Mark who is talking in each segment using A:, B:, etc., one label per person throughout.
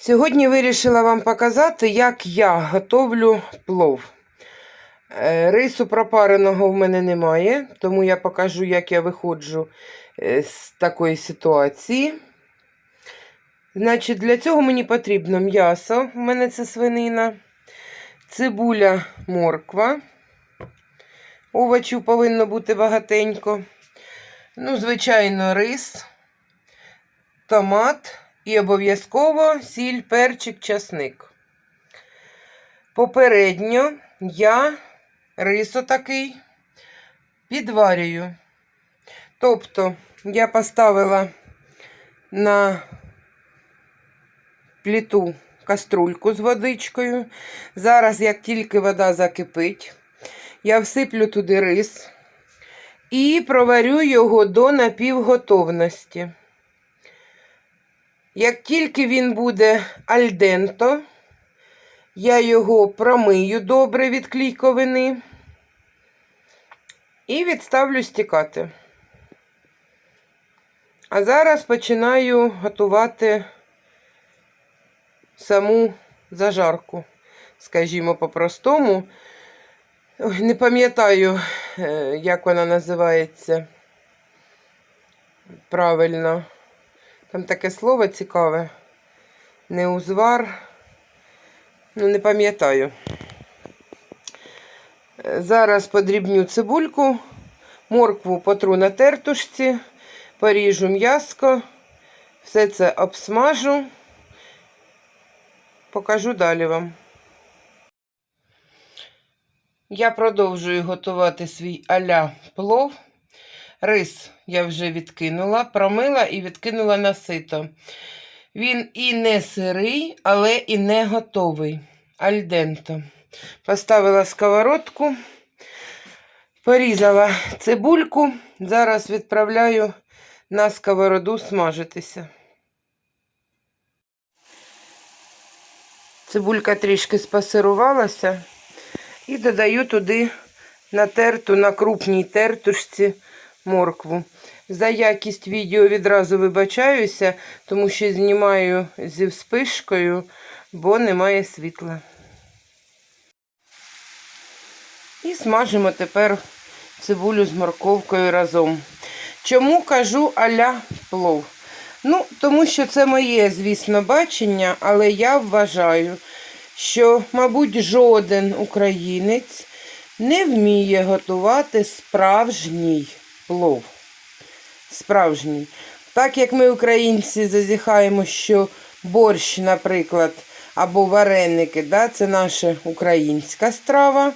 A: Сьогодні вирішила вам показати, як я готовлю плов. Е, Рису пропареного в мене немає, тому я покажу, як я виходжу е, з такої ситуації. Значить, для цього мені потрібно м'ясо, в мене це свинина, цибуля, морква. Овочів повинно бути багатенько. Ну, звичайно, рис, томат і обов'язково сіль, перчик, часник. Попередньо я рисо такий підварюю. Тобто я поставила на плиту каструльку з водичкою. Зараз, як тільки вода закипить, я всиплю туди рис і проварю його до напівготовності. Як тільки він буде альденто, я його промию добре від клійковини і відставлю стікати. А зараз починаю готувати саму зажарку, скажімо по-простому. Не пам'ятаю, е, як вона називається правильно. Там таке слово цікаве. Не узвар. Ну, не пам'ятаю. Зараз подрібню цибульку, моркву потру на тертушці, поріжу м'яско, все це обсмажу, покажу далі вам. Я продовжую готувати свій аля плов. Рис я вже відкинула, промила і відкинула на сито. Він і не сирий, але і не готовий. Альденто. Поставила сковородку, порізала цибульку. Зараз відправляю на сковороду смажитися. Цибулька трішки спасирувалася і додаю туди натерту на крупній тертушці моркву. За якість відео відразу вибачаюся, тому що знімаю зі вспишкою, бо немає світла. І смажимо тепер цибулю з морковкою разом. Чому кажу аля плов? Ну, тому що це моє, звісно, бачення, але я вважаю, що, мабуть, жоден українець не вміє готувати справжній плов. Справжній. Так як ми, українці, зазіхаємо, що борщ, наприклад, або вареники, да, це наша українська страва.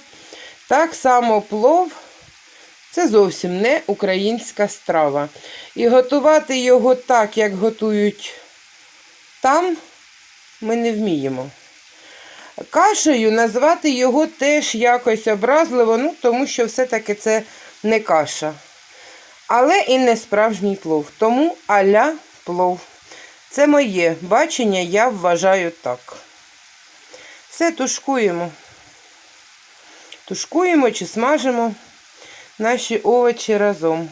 A: Так само плов це зовсім не українська страва. І готувати його так, як готують там, ми не вміємо. Кашею назвати його теж якось образливо, ну, тому що все-таки це не каша. Але і не справжній плов. Тому аля плов. Це моє бачення, я вважаю так. Все тушкуємо. Тушкуємо чи смажимо наші овочі разом.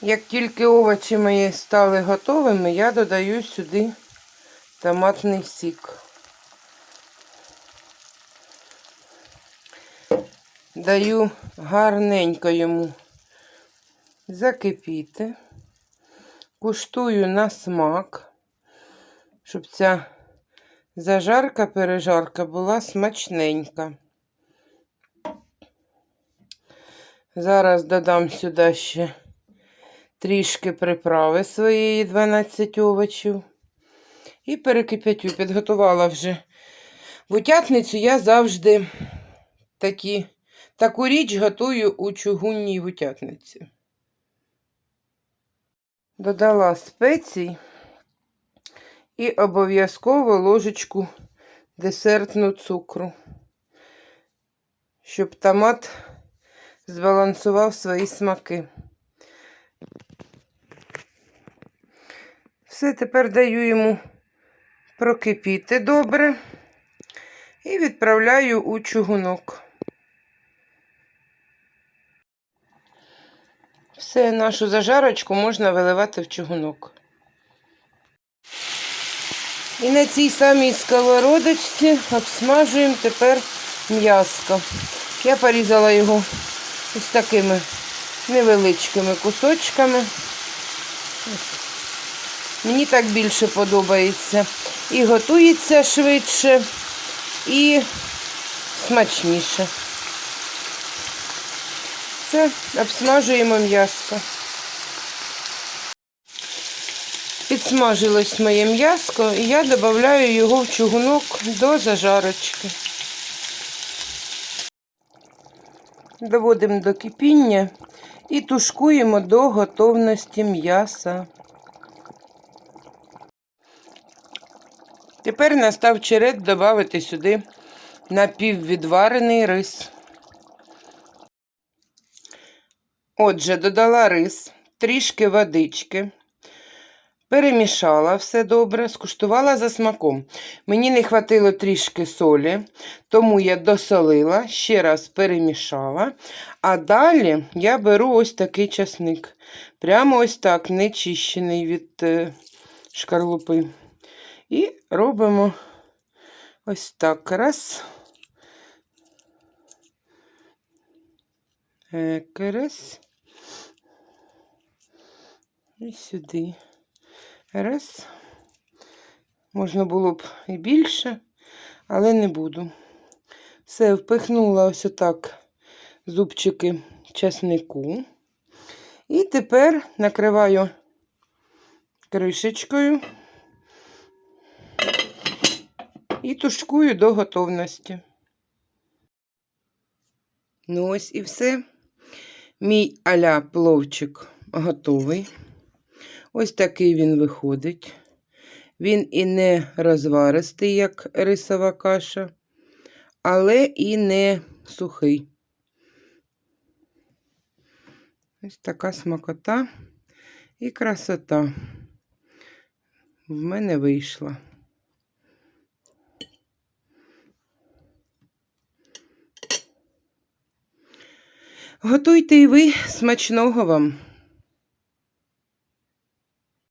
A: Як тільки овочі мої стали готовими, я додаю сюди томатний сік. Даю гарненько йому закипіти, куштую на смак, щоб ця зажарка-пережарка була смачненька. Зараз додам сюди ще трішки приправи своєї 12 овочів. І перекип'ятю. Підготувала вже вутятницю. Я завжди такі, таку річ готую у чугунній вутятниці. Додала спецій і обов'язково ложечку десертну цукру, щоб томат збалансував свої смаки. Все, тепер даю йому прокипіти добре і відправляю у чугунок. Все, нашу зажарочку можна виливати в чугунок. І на цій самій сковородочці обсмажуємо тепер м'яско. Я порізала його ось такими невеличкими кусочками. Мені так більше подобається. І готується швидше, і смачніше. Все, обсмажуємо м'яско. Підсмажилось моє м'яско, і я додаю його в чугунок до зажарочки. Доводимо до кипіння і тушкуємо до готовності м'яса. Тепер настав черед додати сюди напіввідварений рис. Отже, додала рис, трішки водички, перемішала все добре, скуштувала за смаком. Мені не хватило трішки солі, тому я досолила, ще раз перемішала. А далі я беру ось такий часник. Прямо ось так, не чищений від е, шкарлупи. І робимо ось так. Раз. Раз. І сюди. Раз. Можна було б і більше, але не буду. Все, впихнула ось отак зубчики часнику. І тепер накриваю кришечкою і тушкую до готовності. Ну ось і все. Мій аля пловчик готовий. Ось такий він виходить. Він і не розваристий, як рисова каша, але і не сухий. Ось така смакота і красота в мене вийшла. Готуйте і ви смачного вам!